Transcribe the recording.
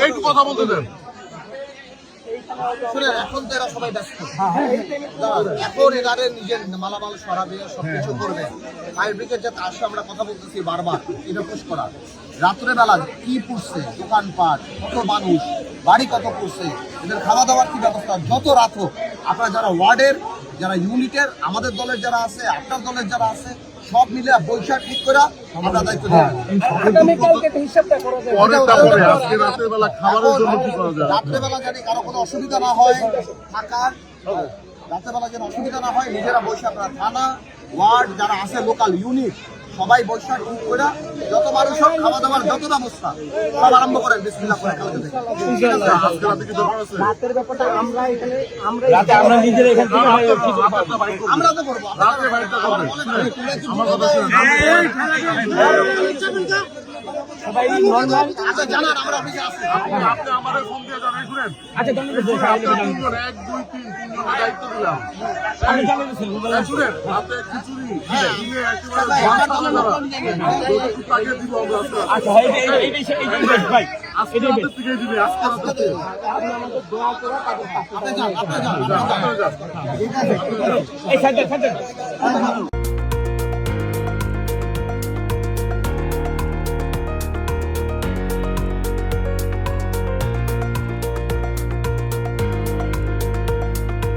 এইটু কথা বলতে দেন এখন তো এরা সবাই ব্যস্ত এখন এনারে নিজের মালামাল সরাবে সবকিছু করবে ফায়ার যাতে আসে আমরা কথা বলতেছি বারবার এটা পুশ করা রাত্রে বেলা কি পুষছে দোকানপাট কত মানুষ বাড়ি কত পুষছে এদের খাওয়া দাওয়ার কি ব্যবস্থা যত রাত হোক আপনারা যারা ওয়ার্ডের যারা ইউনিটের আমাদের দলের যারা আছে আপনার দলের যারা আছে সব মিলে বৈশাখ ঠিক করে আমরা দায়িত্ব নেব পরেরটা পরে আজকে রাতের বেলা খাবারের জন্য কি করা যায়? রাত্রেবেলা জানি কারও কোনো অসুবিধা না হয় থাকার রাত্রেবেলা যেন অসুবিধা না হয় নিজেরা বৈশাখ থানা ওয়ার্ড যারা আছে লোকাল ইউনিট সবাই বৈশাখ ঠিক করে যত মানুষ হোক খাওয়া দাওয়ার যত ব্যবস্থা সব আরম্ভ করেন বিসমিল্লাহ করে। আমরা তো করব সবাই নর্মাল আচ্ছা জানান আমরা অফিসে আসছি আপনি আপনি ফোন দিয়ে জানাই শুনেন। আচ্ছা জানেন তো আপনার তিনজন, এক দুই তিন তিনজনের দায়িত্ব দিলাম। আমি জানেন তো শুনেন রাতে খিচুড়ি দিনে একেবারে ভাত খাওয়া না। একটু দিব আমরা আচ্ছা এই এই এই এই এই ভাই আজকে রাতের থেকে দিবে আজকে রাতের থেকে আপনি যান আপনি যান। আপনি যান আপনারা যান। এই সাইড সাইড।